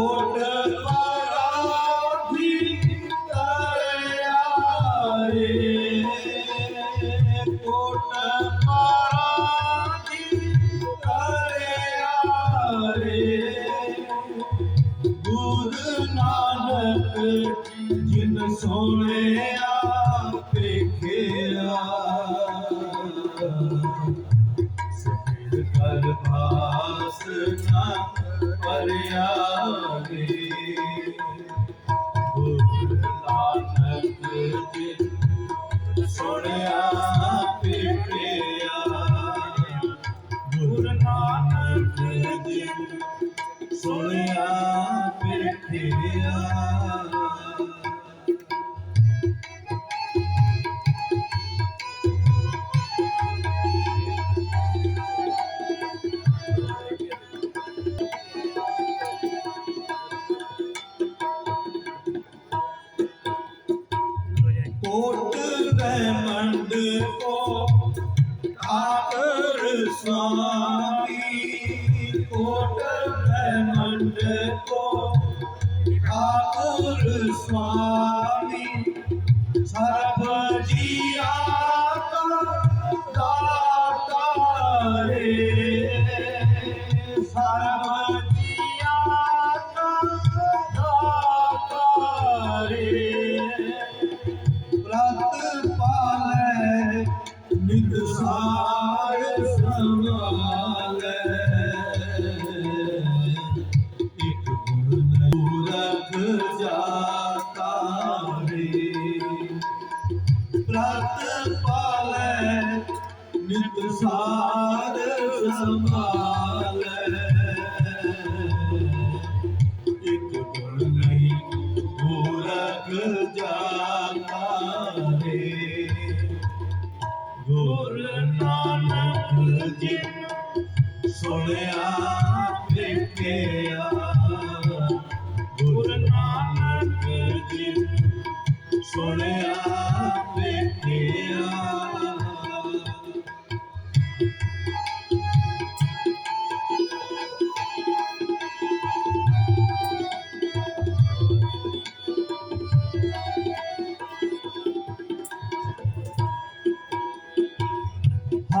ਕੋਟ ਪਰਾਧੀ ਕਰਿਆ ਰੇ ਕੋਟ ਪਰਾਧੀ ਰੇ ਗੁਰੂ ਨਾਨਕ ਜਿਨ ਸੋਹਣਿਆ ਸਿਰ ਕਰ ਭਾਸ ਨਾ ਪਰਿਆ ठाकुर स्वामी सर्व जी ਸਾਰ ਸੰਭਾਲੈ ਇਕ ਗੁਣ ਨਹੀਂ, ਗੋਰਖ ਜਾਤਾ ਰੇ ਗੁਰ ਨਾਨਕ ਜੀ ਸੁਣਿਆ ਵੇਖਿਆ ਗੁਰ ਨਾਨਕ ਜੀ ਸੁਣਿਆ।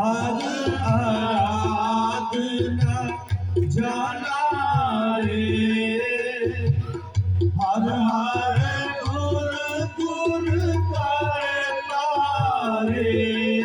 ਹਰ ਹਰ ਹਰ ਗੁਰ ਗੁਰ ਕਰਤਾ ਰੇ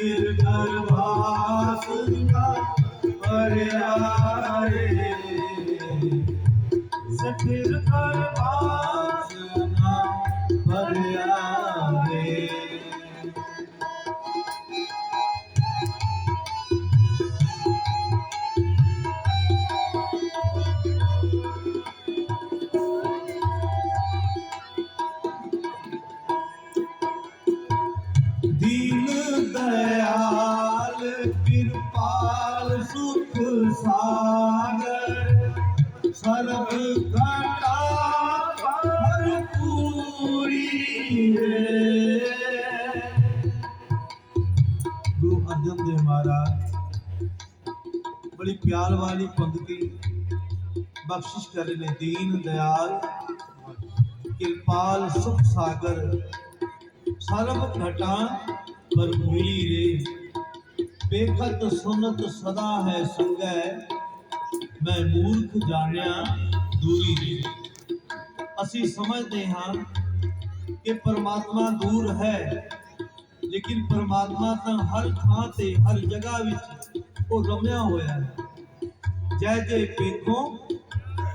ਸਿਰ ਦਰਬਾਰ ਸੁਣਾ ਪਰਿਆ ਰੇ ਸਿਰ ਦਰਬਾਰ ਸੁਣਾ ਸਰਬ ਘਟਾ ਹਰ ਪੂਰੀ ਗੁਰੂ ਅਰਜਨ ਦੇਵ ਮਹਾਰਾਜ ਬੜੀ ਪਿਆਰ ਵਾਲੀ ਪੰਕਤੀ। ਬਖਸ਼ਿਸ਼ ਕਰ ਰਹੇ ਨੇ ਦੀਨ ਦਇਆਲ ਕਿਰਪਾਲ ਸੁਖ ਸਾਗਰ ਸਰਬ ਘਟਾਂ ਪਰ ਰੇ ਬੇਖਤ ਸੁਨਤ ਸਦਾ ਹੈ ਸੰਗੈ। ਮੈਂ ਮੂਰਖ ਜਾਣਿਆ ਦੂਰੀ ਰੇ ਅਸੀਂ ਸਮਝਦੇ ਹਾਂ ਕਿ ਪਰਮਾਤਮਾ ਦੂਰ ਹੈ, ਲੇਕਿਨ ਪਰਮਾਤਮਾ ਤਾਂ ਹਰ ਥਾਂ ਤੇ, ਹਰ ਜਗ੍ਹਾ ਵਿੱਚ ਉਹ ਰਮਿਆ ਹੋਇਆ ਹੈ। ਜੈ ਜੈ ਪੇਖੋ,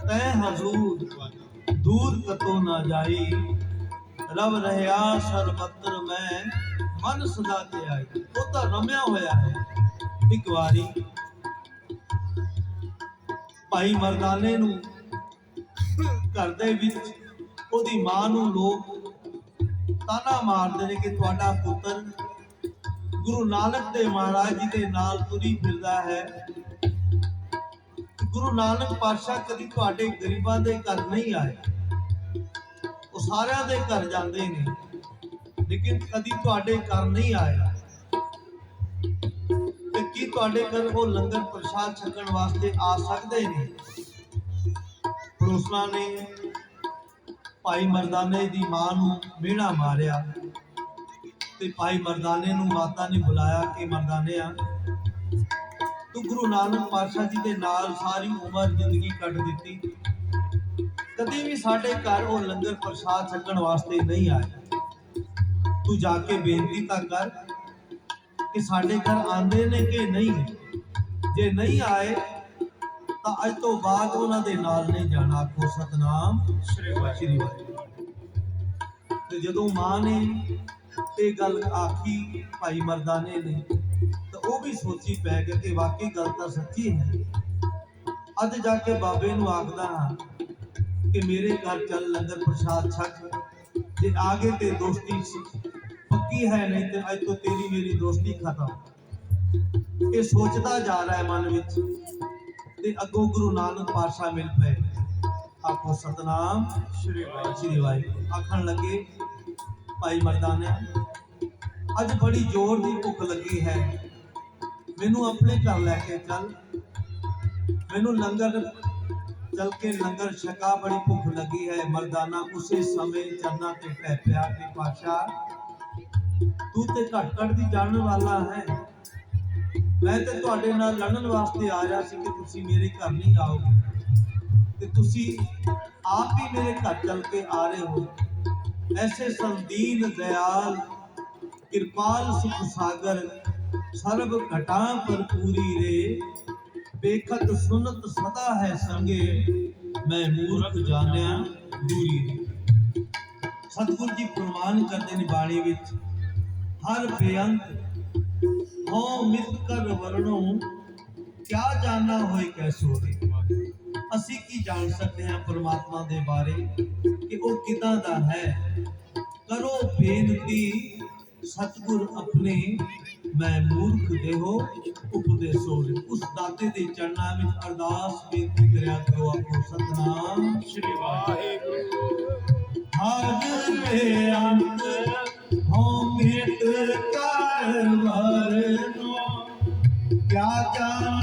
ਤੈ ਹਜ਼ੂਰ, ਦੂਰ ਕਤੋ ਨਾ ਜਾਈ। ਰਬ ਰਹਿਆ ਸਰਬਤਰ ਮੈਂ, ਮਨ ਸਦਾ ਤੇ ਆਈ। ਉਹ ਤਾਂ ਰਮਿਆ ਹੋਇਆ ਹੈ। ਇੱਕ ਵਾਰੀ ਭਾਈ ਮਰਦਾਨੇ ਨੂੰ ਘਰ ਦੇ ਵਿੱਚ ਉਹਦੀ ਮਾਂ ਨੂੰ ਲੋਕ ਤਾਨਾ ਮਾਰਦੇ ਨੇ ਕਿ ਤੁਹਾਡਾ ਪੁੱਤਰ ਗੁਰੂ ਨਾਨਕ ਦੇਵ ਮਹਾਰਾਜ ਜੀ ਦੇ ਨਾਲ ਤੁਰੀ ਫਿਰਦਾ ਹੈ। ਗੁਰੂ ਨਾਨਕ ਪਾਤਸ਼ਾਹ ਕਦੀ ਤੁਹਾਡੇ ਗਰੀਬਾਂ ਦੇ ਘਰ ਨਹੀਂ ਆਏ। ਉਹ ਸਾਰਿਆਂ ਦੇ ਘਰ ਜਾਂਦੇ ਨੇ, ਲੇਕਿਨ ਕਦੀ ਤੁਹਾਡੇ ਘਰ ਨਹੀਂ ਆਇਆ। ਤੁਹਾਡੇ ਘਰ ਉਹ ਲੰਗਰ ਪ੍ਰਸ਼ਾਦ ਛਕਣ ਵਾਸਤੇ ਆ ਸਕਦੇ ਨੇ? ਪੜੋਸਣਾ ਨੇ, ਭਾਈ ਮਰਦਾਨੇ ਦੀ ਮਾਂ ਨੂੰ ਮਿਹਣਾ ਮਾਰਿਆ ਤੇ ਭਾਈ ਮਰਦਾਨੇ ਨੂੰ ਮਾਤਾ ਨੇ ਬੁਲਾਇਆ ਕਿ ਮਰਦਾਨਿਆ, ਤੂੰ ਗੁਰੂ ਨਾਨਕ ਪਾਤਸ਼ਾਹ ਜੀ ਦੇ ਨਾਲ ਸਾਰੀ ਉਮਰ ਜ਼ਿੰਦਗੀ ਕੱਢ ਦਿੱਤੀ। ਕਦੇ ਵੀ ਸਾਡੇ ਘਰ ਉਹ ਲੰਗਰ ਪ੍ਰਸ਼ਾਦ ਛਕਣ ਵਾਸਤੇ ਨਹੀਂ ਆਇਆ। ਤੂੰ ਜਾ ਕੇ ਬੇਨਤੀ ਤਾਂ ਕਰ ਕਿ ਸਾਡੇ ਘਰ ਆਂਦੇ ਨੇ ਕਿ ਨਹੀਂ? ਜੇ ਨਹੀਂ ਆਏ ਤਾਂ ਅੱਜ ਤੋਂ ਬਾਅਦ ਉਹਨਾਂ ਦੇ ਨਾਲ ਨਹੀਂ ਜਾਣਾ। ਆਖੋ ਸਤਨਾਮ ਸ੍ਰੀ ਵਾਹਿਗੁਰੂ। ਤੇ ਜਦੋਂ ਮਾਂ ਨੇ ਇਹ ਗੱਲ ਆਖੀ ਭਾਈ ਮਰਦਾਨੇ ਨੇ ਤਾਂ ਉਹ ਵੀ ਸੋਚੀ ਪੈ ਗਿਆ ਕਿ ਵਾਕਈ ਗੱਲ ਤਾਂ ਸੱਚੀ ਹੈ। ਅੱਜ ਜਾ ਕੇ ਬਾਬੇ ਨੂੰ ਆਖਦਾ ਹਾਂ ਕਿ ਮੇਰੇ ਘਰ ਚੱਲ ਲੰਗਰ ਪ੍ਰਸ਼ਾਦ ਛਕ। ਜੇ ਆਗੇ ਤੇ ਦੋਸਤੀ ਪੱਕੀ ਹੈ ਨਹੀਂ ਤੇ ਅੱਜ ਤੋਂ ਤੇਰੀ ਮੇਰੀ ਦੋਸਤੀ ਖਤਮ। ਇਹ ਸੋਚਦਾ ਜਾ ਰਿਹਾ ਹੈ ਮਨ ਵਿੱਚ ਤੇ ਅੱਗੋਂ ਗੁਰੂ ਨਾਨਕ ਪਾਤਸ਼ਾਹ ਮਿਲ ਪਏ। ਆਖੋ, ਸਤਨਾਮ ਸ੍ਰੀ ਵਾਹਿਗੁਰੂ। ਸ੍ਰੀ ਵਾਹਿਗੁਰੂ। ਆਖਣ ਲੱਗੇ, ਭਾਈ ਮਰਦਾਨਾ ਅੱਜ ਬੜੀ ਜ਼ੋਰ ਦੀ ਭੁੱਖ ਲੱਗੀ ਹੈ। ਮੈਨੂੰ ਆਪਣੇ ਘਰ ਲੈ ਕੇ ਚੱਲ। ਮੈਨੂੰ ਲੰਗਰ, ਚਲ ਕੇ ਲੰਗਰ ਛਕਾ ਬੜੀ ਭੁੱਖ ਲੱਗੀ ਹੈ। ਮਰਦਾਨਾ, ਉਸੇ ਸਮੇਂ ਚਰਨਾਂ ਤੇ ਪੈ ਪਿਆ ਕਿ ਪਾਸ਼ਾ ਤੂੰ ਤੇ ਘਟ ਘਟ ਦੀ ਜਾਣਨ ਵਾਲਾ ਹੈ। ਮੈਂ ਤੇ ਤੁਹਾਡੇ ਨਾਲ ਲੜਨ ਵਾਸਤੇ ਆਇਆ ਸੀ ਕਿ ਤੁਸੀਂ ਮੇਰੇ ਘਰ ਨਹੀਂ ਆਓਗੇ। ਤੇ ਤੁਸੀਂ ਆਪ ਹੀ ਮੇਰੇ ਘਰ ਚੱਲ ਕੇ ਆ ਰਹੇ ਹੋ। ਐਸੇ ਸੰਦੀਨ ਦਇਆਲ, ਕਿਰਪਾਲ, ਸੁਖ ਸਾਗਰ, ਸਰਬ ਘਟਾ ਪਰ ਪੂਰੀ ਰੇ। ਬੇਖਤ ਸੁਨਤ ਸਦਾ ਹੈ ਸੰਗੇ, ਮੈਂ ਮੂਰਖ ਜਾਣਿਆ ਦੂਰੀ ਸਤਿਗੁਰ ਜੀ ਪ੍ਰਮਾਨ ਕਰਦੇ ਨੇ ਬਾਣੀ ਵਿੱਚ। ਹਰ ਬੇਅੰਤ। ਹੋ ਮਿਤ ਕਰ ਵਰਣੋ ਕਿਆ ਜਾਣਨਾ ਹੋਏ ਕੈਸੋ ਰੇ ਅਸੀਂ ਕੀ ਜਾਣ ਸਕਦੇ ਹਾਂ ਪਰਮਾਤਮਾ ਦੇ ਬਾਰੇ? ਕਿ ਉਹ ਕਿਦਾਂ ਦਾ ਹੈ? ਕਰੋ ਬੇਨਤੀ ਸਤਿਗੁਰ ਆਪਣੇ ਮੈਂ ਮੂਰਖ ਦੇਹੋ ਉਪਦੇਸੋ ਉਸ ਦਾਤੇ ਦੇ ਚਰਨਾਂ ਵਿੱਚ ਅਰਦਾਸ ਬੇਨਤੀ ਕਰਿਆ ਕਰੋ ਆਪੋ ਸਤਨਾਮ। ਸ੍ਰੀ ਵਾਹਿਗੁਰੂ। ਹਰ ਬੇਅੰਤ ਹੋ ਮਿਟ ਕਿਆ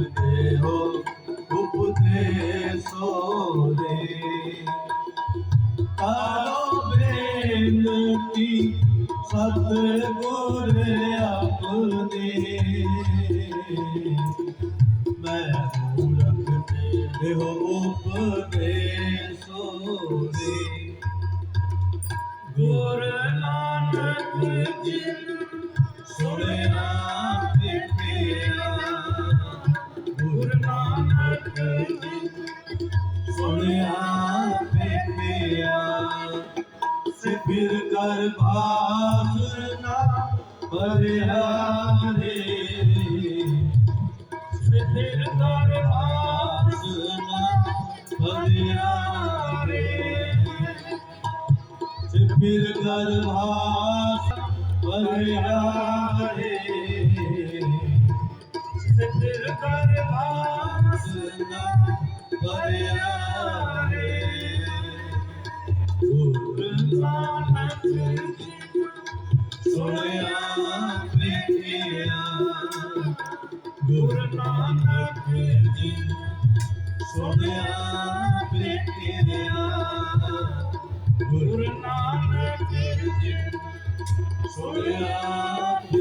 ਮੁਲਕ ਹੋ ਉਪਦੇਸੋ ਰੇ ਕਰੋ ਬੇਨਤੀ ਸਤ ਗੁਰ ਆਪਣੇ। ਮੈਂ ਮੂਰਖ ਤੇ ਉਪਦੇਸੋ ਰੇ ਗੁਰ ਨਾਨਕ ਜੀ ਸਿਰ ਕਰ ਬਾਸਨਾ ਭਰਿਆ ਰੇ ਸਿਰ ਕਰ ਬਾਸਨਾ ਭਰਿਆ ਰੇ ਸਿਰ ਕਰ ਬਾਸ ਭਰਿਆ ਰੇ ਸਿਰ ਕਰ ਬਾਸਨਾ ਭਰਿਆ ਰੇ ਸੁਣਿਆ ਪ੍ਰੇਰਿਆ ਗੁਰੂ ਨਾਨਕ ਸੁਣਿਆ